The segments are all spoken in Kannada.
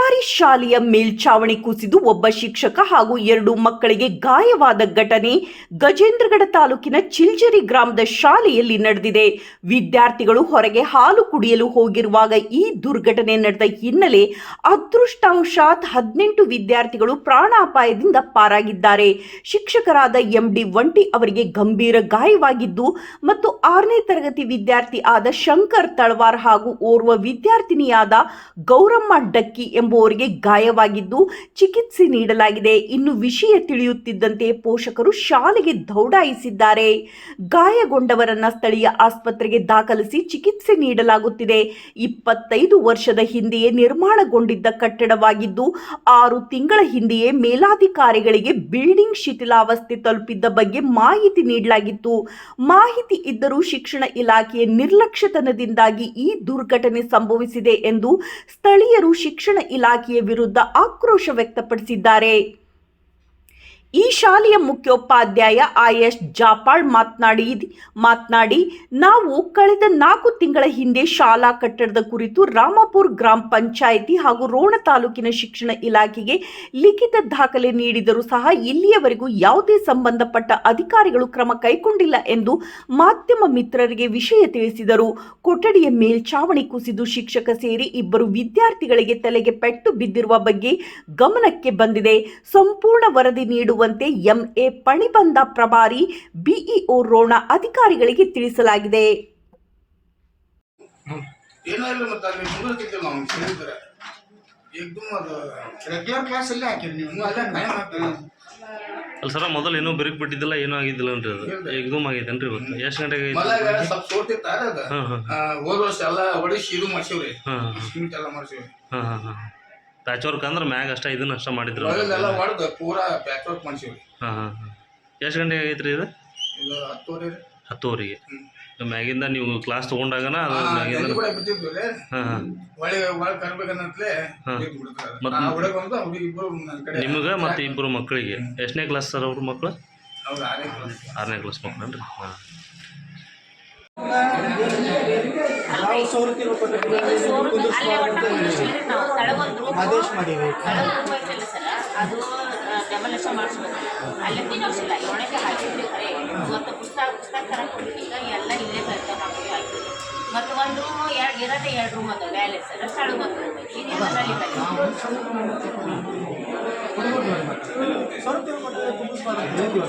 ಸರ್ಕಾರಿ ಶಾಲೆಯ ಮೇಲ್ಛಾವಣಿ ಕುಸಿದು ಒಬ್ಬ ಶಿಕ್ಷಕ ಹಾಗೂ ಎರಡು ಮಕ್ಕಳಿಗೆ ಗಾಯವಾದ ಘಟನೆ ಗಜೇಂದ್ರಗಡ ತಾಲೂಕಿನ ಚಿಲ್ಜರಿ ಗ್ರಾಮದ ಶಾಲೆಯಲ್ಲಿ ನಡೆದಿದೆ. ವಿದ್ಯಾರ್ಥಿಗಳು ಹೊರಗೆ ಹಾಲು ಕುಡಿಯಲು ಹೋಗಿರುವಾಗ ಈ ದುರ್ಘಟನೆ ನಡೆದ ಹಿನ್ನೆಲೆ ಅದೃಷ್ಟವಶಾತ್ ಹದಿನೆಂಟು ವಿದ್ಯಾರ್ಥಿಗಳು ಪ್ರಾಣಾಪಾಯದಿಂದ ಪಾರಾಗಿದ್ದಾರೆ. ಶಿಕ್ಷಕರಾದ ಎಂಡಿ ಒಂಟಿ ಅವರಿಗೆ ಗಂಭೀರ ಗಾಯವಾಗಿದ್ದು ಮತ್ತು ಆರನೇ ತರಗತಿ ವಿದ್ಯಾರ್ಥಿ ಆದ ಶಂಕರ್ ತಳವಾರ್ ಹಾಗೂ ಓರ್ವ ವಿದ್ಯಾರ್ಥಿನಿಯಾದ ಗೌರಮ್ಮ ಡಕ್ಕಿ ಎಂಬುವರಿಗೆ ಗಾಯವಾಗಿದ್ದು ಚಿಕಿತ್ಸೆ ನೀಡಲಾಗಿದೆ. ಇನ್ನು ವಿಷಯ ತಿಳಿಯುತ್ತಿದ್ದಂತೆ ಪೋಷಕರು ಶಾಲೆಗೆ ದೌಡಾಯಿಸಿದ್ದಾರೆ. ಗಾಯಗೊಂಡವರನ್ನ ಸ್ಥಳೀಯ ಆಸ್ಪತ್ರೆಗೆ ದಾಖಲಿಸಿ ಚಿಕಿತ್ಸೆ ನೀಡಲಾಗುತ್ತಿದೆ. ಇಪ್ಪತ್ತೈದು ವರ್ಷದ ಹಿಂದೆಯೇ ನಿರ್ಮಾಣಗೊಂಡಿದ್ದ ಕಟ್ಟಡವಾಗಿದ್ದು, ಆರು ತಿಂಗಳ ಹಿಂದೆಯೇ ಮೇಲಾಧಿಕಾರಿಗಳಿಗೆ ಬಿಲ್ಡಿಂಗ್ ಶಿಥಿಲಾವಸ್ಥೆ ತಲುಪಿದ್ದ ಬಗ್ಗೆ ಮಾಹಿತಿ ನೀಡಲಾಗಿತ್ತು. ಮಾಹಿತಿ ಇದ್ದರೂ ಶಿಕ್ಷಣ ಇಲಾಖೆಯ ನಿರ್ಲಕ್ಷ್ಯತನದಿಂದಾಗಿ ಈ ದುರ್ಘಟನೆ ಸಂಭವಿಸಿದೆ ಎಂದು ಸ್ಥಳೀಯರು ಶಿಕ್ಷಣ ಇಲಾಖೆಯ ವಿರುದ್ಧ ಆಕ್ರೋಶ ವ್ಯಕ್ತಪಡಿಸಿದ್ದಾರೆ. ಈ ಶಾಲೆಯ ಮುಖ್ಯೋಪಾಧ್ಯಾಯ ಆಯಶ್ ಜಾಪಾಳ್ ಮಾತನಾಡಿ ಮಾತನಾಡಿ, ನಾವು ಕಳೆದ ನಾಲ್ಕು ತಿಂಗಳ ಹಿಂದೆ ಶಾಲಾ ಕಟ್ಟಡದ ಕುರಿತು ರಾಮಪುರ್ ಗ್ರಾಮ ಪಂಚಾಯಿತಿ ಹಾಗೂ ರೋಣ ತಾಲೂಕಿನ ಶಿಕ್ಷಣ ಇಲಾಖೆಗೆ ಲಿಖಿತ ದಾಖಲೆ ನೀಡಿದರೂ ಸಹ ಇಲ್ಲಿಯವರೆಗೂ ಯಾವುದೇ ಸಂಬಂಧಪಟ್ಟ ಅಧಿಕಾರಿಗಳು ಕ್ರಮ ಕೈಗೊಂಡಿಲ್ಲ ಎಂದು ಮಾಧ್ಯಮ ಮಿತ್ರರಿಗೆ ವಿಷಯ ತಿಳಿಸಿದರು. ಕೊಠಡಿಯ ಮೇಲ್ಛಾವಣಿ ಕುಸಿದು ಶಿಕ್ಷಕ ಸೇರಿ ಇಬ್ಬರು ವಿದ್ಯಾರ್ಥಿಗಳಿಗೆ ತಲೆಗೆ ಪೆಟ್ಟು ಬಿದ್ದಿರುವ ಬಗ್ಗೆ ಗಮನಕ್ಕೆ ಬಂದಿದೆ. ಸಂಪೂರ್ಣ ವರದಿ ನೀಡುವಂತೆ ಎಂಎ ಪಣಿಬಂಧ ಪ್ರಭಾರಿ ಬಿಇಒ ರೋಣ ಅಧಿಕಾರಿಗಳಿಗೆ ತಿಳಿಸಲಾಗಿದೆ. ಅಲ್ಲಿ ಸರ ಮೊದಲು ಏನೂ ಬಿರುಕು ಬಿಟ್ಟಿದ್ದಿಲ್ಲ ಏನೂ ಆಗಿದ್ದಿಲ್ಲ ಅಂತ ಅದು ಏಕದಮ್ ಆಗೈತೇನ್ರಿ ಇವತ್ತು ಎಷ್ಟು ಗಂಟೆಗೆ ಸ್ವಲ್ಪ ಅದ ಹಾಂ ಹೋದ ವರ್ಷ ಎಲ್ಲ ಹೊಡಿಸಿ ಇದು ಮಾಡ್ಸಿವ್ರಿ. ಹಾಂ ಹಾಂ ಹಾಂ. ಪ್ಯಾಚ್ ವರ್ಕ್ ಅಂದ್ರೆ ಮ್ಯಾಗ ಅಷ್ಟ ಇದನ್ನ ಅಷ್ಟ ಮಾಡಿದ್ರು. ಎಲ್ಲ ಹೊಡೆದು ಪೂರಾ ಪ್ಯಾಚ್ ವರ್ಕ್ ಮಾಡ್ಸಿವ್ರಿ ಹಾಂ ಹಾಂ ಹಾಂ. ಎಷ್ಟು ಗಂಟೆಗೆ ಆಗೈತ್ರಿ ಇದು? ಇದು ಹತ್ತುವರೆ ರೀ ಹತ್ತುವರೆಗೆ. ಹ್ಮ್. ಮ್ಯಾಗಿಂದ ನೀವು ಕ್ಲಾಸ್ ತಗೊಂಡಾಗನ ಅದು ಮ್ಯಾಗಿಂದ ಹಾ ಹಾ. ಒಳ್ಳೆ ಒಳಗೆ ಕರ್ಬೇಕನ್ನತ್ಲೆ ಆ ಹುಡುಗ ಒಂದು ಹುಡುಗಿ ಇಬ್ಬರು ನನ್ನ ಕಡೆ ನಿಮಗೆ ಮತ್ತು ಇಬ್ಬರು ಮಕ್ಕಳಿಗೆ ಎಷ್ಟನೇ ಕ್ಲಾಸ್ ಸರ್ ಅವ್ರ ಮಕ್ಕಳು ಅವ್ರು ಆರನೇ ಕ್ಲಾಸ್ ಆರನೇ ಕ್ಲಾಸ್ ಮಕ್ಕಳು ಹಾಂ. ನಾವು ಅಂತ ಹೇಳಿ. ಆದೇಶ ಮಾಡೀವಿ. ಅದು ಡೆಮೊಲೇಷನ್ ಮಾಡಿಸ್ಬೇಕು. ಅಲ್ಲಿ ತಿನ್ನೋಸಿಲ್ಲ ಏಳಕ್ಕೆ ಹಾಕಿದ್ರಿ ಖರೆ ಇವತ್ತು ಪುಸ್ತಕ ಪುಸ್ತಕ ತರಕ್ಕೆ ಹೋಗಿದ್ದೀಗ ಎಲ್ಲ ಇಲ್ಲೇ ಬರ್ತಾ ಹಾಕಿ ಹಾಕಿದ್ರಿ ಮತ್ತು ಒಂದು ರೂಮು ಎರಡು ಇರೋದೇ ಎರಡು ರೂಮ್ ಅದು ವ್ಯಾಲೆ ಸರ್. ಸ್ಥಳ ಒಂದು ರೂಮ್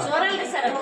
ಸೋರಲ್ರಿ ಸರ್ ಅದು.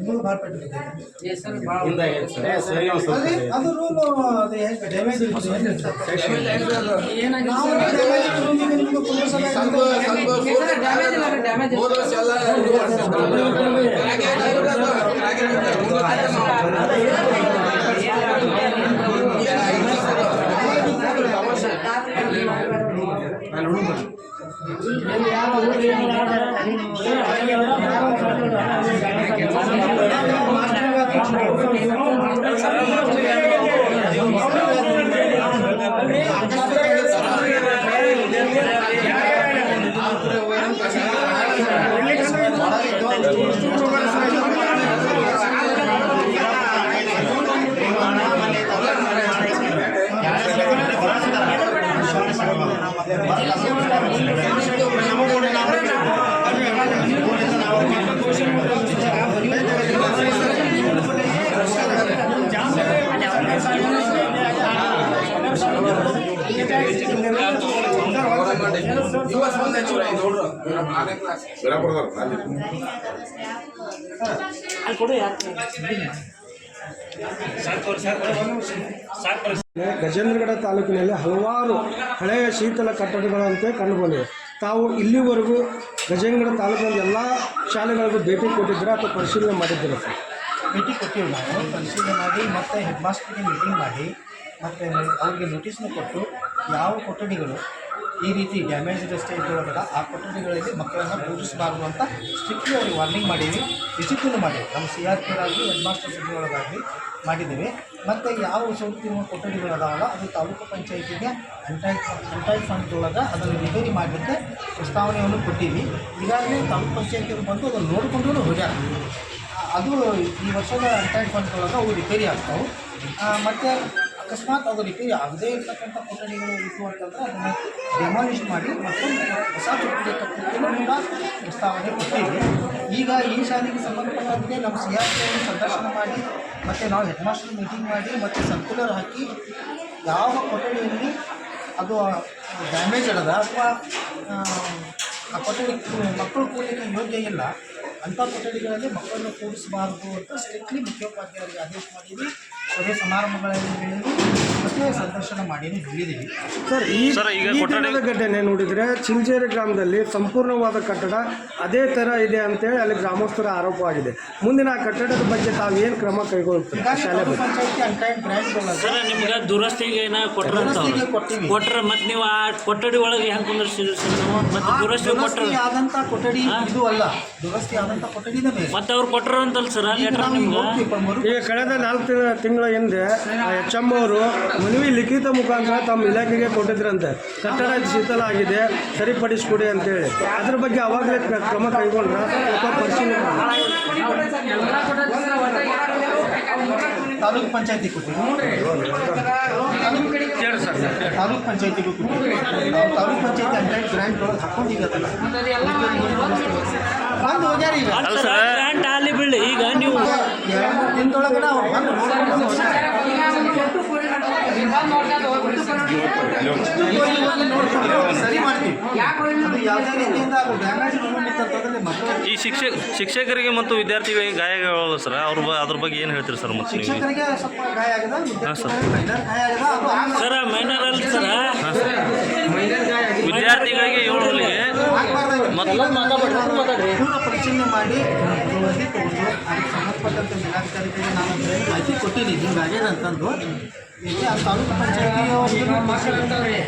ನಿಮ್ಗೆ ಬಿದ್ದಿದೆ. ಅದೇ ಅದು ರೂಲು ಅದು ಹೆಂಗೆ ಡ್ಯಾಮೇಜ್? ನಾವು ಡ್ಯಾಮೇಜ್ ರೂಮಿಗೆ ನಿಮ್ಗೆ ಕುಂದಿರ್ಸಲ್ಲ ಸಂಘ ಸಂಘ ಹೋದ ವರ್ಷ ಎಲ್ಲ ಇದು ಇವತ್ತು ಬಂದು ಹಚ್ಚಿವ್ರಿ ಐದು ಹುಡ್ರು. ಆರನೇ ಕ್ಲಾಸ್ ಗಜೇಂದ್ರಗಡ ತಾಲೂಕಿನಲ್ಲಿ ಹಲವಾರು ಹಳೆಯ ಶೀತಲ ಕಟ್ಟಡಗಳಂತೆ ಕಂಡುಬಂದಿವೆ ತಾವು ಇಲ್ಲಿವರೆಗೂ ಗಜೇಂದ್ರಗಡ ತಾಲೂಕಿನ ಎಲ್ಲ ಶಾಲೆಗಳಿಗೂ ಭೇಟಿ ಕೊಟ್ಟಿದ್ದೀರಾ ಅಥವಾ ಪರಿಶೀಲನೆ ಮಾಡಿದ್ದೀರಾ ಸರ್? ಭೇಟಿ ಕೊಟ್ಟಿವಿ ನಾವು. ಪರಿಶೀಲನೆ ಮಾಡಿ ಮತ್ತು ಹೆಡ್ ಮಾಸ್ಟರ್ಗೆ ಮೀಟಿಂಗ್ ಮಾಡಿ ಮತ್ತು ಅವ್ರಿಗೆ ನೋಟಿಸ್ನ ಕೊಟ್ಟು ಯಾವ ಕೊಠಡಿಗಳು ಈ ರೀತಿ ಡ್ಯಾಮೇಜ್ ರಸ್ತೆ ಇದ್ದೊಳಗದ ಆ ಕೊಠಡಿಗಳಲ್ಲಿ ಮಕ್ಕಳನ್ನು ಪೂಜಿಸಬಾರ್ದು ಅಂತ ಸ್ಟ್ರಿಕ್ಟ್ಲಿ ಅವ್ರಿಗೆ ವಾರ್ನಿಂಗ್ ಮಾಡೀವಿ ವಿಸಿಟನ್ನು ಮಾಡೀವಿ. ನಮ್ಮ ಸಿ ಆರ್ ಪಿ ಆಗಲಿ ಹೆಡ್ ಮಾಸ್ಟರ್ ಸಭೆಯೊಳಗಾಗಲಿ ಮಾಡಿದ್ದೀವಿ. ಮತ್ತು ಯಾವ ಸೌತಿನ ಕೊಠಡಿಗಳದಾವಲ್ಲ, ಅದು ತಾಲೂಕು ಪಂಚಾಯಿತಿಗೆ ಅಂಟೈ ಅಂಟೈ ಫಂಡ್ದೊಳಗೆ ಅದನ್ನು ರಿಪೇರಿ ಮಾಡಲಿಕ್ಕೆ ಪ್ರಸ್ತಾವನೆಯನ್ನು ಕೊಟ್ಟಿವಿ. ಈಗಾಗಲೇ ತಾಲೂಕು ಪಂಚಾಯತಿಯವರು ಬಂದು ಅದನ್ನು ನೋಡಿಕೊಂಡು ಹೋಗ್ಯಾರ. ಅದು ಈ ವರ್ಷದ ಅಂಟೈಡ್ ಫಂಡ್ದೊಳಗೆ ಅವು ರಿಪೇರಿ ಆಗ್ತಾವೆ. ಮತ್ತು ಅಕಸ್ಮಾತ್ ಅದು ರಿಪೇರಿ ಆಗದೇ ಇರ್ತಕ್ಕಂಥ ಕೊಠಡಿಗಳು ಇತ್ತು ಅಂತಂದರೆ ಅದನ್ನು ಡೆಮಾಲಿಷ್ ಮಾಡಿ ಮತ್ತೊಂದು ಹೊಸ ಕಟ್ಟಲಿಕ್ಕೆ ಕೂಡ ಪ್ರಸ್ತಾವನೆ ಕೊಟ್ಟಿದೆ ಈಗ ಈ ಶಾಲೆಗೆ ಸಂಬಂಧಪಟ್ಟಂತೆ ನಮ್ಮ ಸಿ ಆರ್ ಪಿಯನ್ನು ಸಂದರ್ಶನ ಮಾಡಿ, ಮತ್ತು ನಾವು ಹೆಡ್ ಮಾಸ್ಟರ್ ಮೀಟಿಂಗ್ ಮಾಡಿ, ಮತ್ತು ಸರ್ಕ್ಯುಲರ್ ಹಾಕಿ ಯಾವ ಕೊಠಡಿಯಲ್ಲಿ ಅದು ಡ್ಯಾಮೇಜ್ ಇಡದ ಅಥವಾ, ಆ ಕೊಠಡಿ ಮಕ್ಕಳು ಕೂಡಲಿಕ್ಕೆ ಯೋಗ್ಯ ಇಲ್ಲ, ಅಂಥ ಕೊಠಡಿಗಳಲ್ಲಿ ಮಕ್ಕಳನ್ನು ಕೂಡಿಸಬಾರ್ದು ಅಂತ ಸ್ಟ್ರಿಕ್ಟ್ಲಿ ಮುಖ್ಯೋಪಾಧ್ಯಾಯರಿಗೆ ಆದೇಶ ಮಾಡಿದ್ವಿ ಸಭೆ ಸಮಾರಂಭಗಳಲ್ಲಿ ಹೇಳಿದ್ವಿ ಮತ್ತು ಸಂದರ್ಶನ ಮಾಡಿ ಹೇಳಿದ್ದೀವಿ ಸರ್ ಈ ಸರ್, ಈಗ ಈ ದಿನದ ಘಟನೆ ನೋಡಿದರೆ ಚಿಂಚೇರಿ ಗ್ರಾಮದಲ್ಲಿ ಸಂಪೂರ್ಣವಾದ ಕಟ್ಟಡ ಅದೇ ಥರ ಇದೆ ಅಂತೇಳಿ ಅಲ್ಲಿ ಗ್ರಾಮಸ್ಥರ ಆರೋಪವಾಗಿದೆ ಮುಂದಿನ ಆ ಕಟ್ಟಡದ ಬಗ್ಗೆ ತಾವು ಏನು ಕ್ರಮ ಕೈಗೊಳ್ಳುತ್ತೆ ಹೀಗಾಗಿ ಶಾಲೆ ಸರ್. ನಿಮ್ಗೆ ದುರಸ್ತಿಗೆ ಕೊಟ್ರ ಮತ್ತೆ ನೀವು ಆ ಕೊಠಡಿ ಒಳಗೆ ಹೆಂಗೆ ಕುಂದರ್ಸಿದ್ರಿ ಸರ್ ನೀವು? ಮತ್ತೆ ದುರಸ್ತಿ ಕೊಟ್ಟರು ಆದಂಥ ಕೊಠಡಿ ಇದು ಅಲ್ಲ. ದುರಸ್ತಿ ಆದಂಥ ಕೊಠಡಿ ಮತ್ತೆ ಅವ್ರು ಕೊಟ್ಟರು ಅಂತಲ್ಲ ಸರ್ ಲೆಟರ್ ನಿಮ್ಗೆ? ಈಗ ಕಳೆದ ನಾಲ್ಕು ತಿಂಗಳ ತಿಂಗಳ ಹಿಂದೆ ಎಚ್ ಎಂ ಅವರು ಮನವಿ ಲಿಖಿತ ಮುಖಾಂತರ ತಮ್ಮ ಇಲಾಖೆಗೆ ಕೊಟ್ಟಿದ್ರಂತೆ. ಕಟ್ಟಡ ಶೀತಲ ಆಗಿದೆ ಸರಿಪಡಿಸ್ಕೊಡಿ ಅಂತೇಳಿ. ಅದ್ರ ಬಗ್ಗೆ ಅವಾಗಲೇ ಕ್ರ- ಕ್ರಮ ಕೈಗೊಂಡ್ರ ಅಥವಾ ಪರಿಶೀಲನೆ ತಾಲೂಕು ಪಂಚಾಯತಿ ತಾಲೂಕು ಪಂಚಾಯತಿ ತಾಲೂಕು ಪಂಚಾಯತಿ ಅಂತ ಹಾಕೊಂಡಿವಿ ಅದನ್ನ ಬಂದು ಹೋಗ್ಯಾರ ಈಗ ಅಲ್ಲ ಸರ್ ಗ್ರ್ಯಾಂಟ್ ಅಲ್ಲಿ ಬೀಳಿ ಈಗ ನೀವು ಎರಡು ಮೂರು ದಿನದೊಳಗಡೆ ಅವ್ರು ಬಂದು ನೋಡ್ಕೊಂಡು ಹೋಗ್ಯಾರ. ಇಲ್ಲಿ ಬಂದು ನೋಡ್ಕೊಂಡು ಸರಿ ಮಾಡ್ತೀವಿ ಅದು ಯಾವುದೇ ರೀತಿಯಿಂದ ಅದು ಡ್ಯಾಮೇಜ್ ಬಂದಿತ್ತಂತಂದ್ರೆ ಮಕ್ಕಳು ಈ ಶಿಕ್ಷಕ ಶಿಕ್ಷಕರಿಗೆ ಮತ್ತು ವಿದ್ಯಾರ್ಥಿಗಳಿಗೆ ಗಾಯಗಳು ಸರ್ ಅವ್ರ ಬ- ಅದ್ರ ಬಗ್ಗೆ ಏನು ಹೇಳ್ತೀರಿ ಸರ್ ಮತ್ತೆ ಗಾಯ ಆಗಿದೆ ಸರ್. ಮೈನರ್ ಅಲ್ಲಿ ಸರ್. ವಿದ್ಯಾರ್ಥಿಗಳಿಗೆ ಏಳೂರಿಗೆ ಪೂರ್ಣ ಪರಿಶೀಲನೆ ಮಾಡಿ ತಗೊಂಡು ಜಿಲ್ಲಾಧಿಕಾರಿಗಳಿಗೆ ನಾನು ಮಾಹಿತಿ ಕೊಟ್ಟಿದ್ದೀನಿ. ಹಿಂಗಾಗ್ಯದ ಅಂತಂದು ಇಲ್ಲಿ ಆ ತಾಲೂಕು ಪಂಚಾಯತಿಯವ್ರಿಗೆ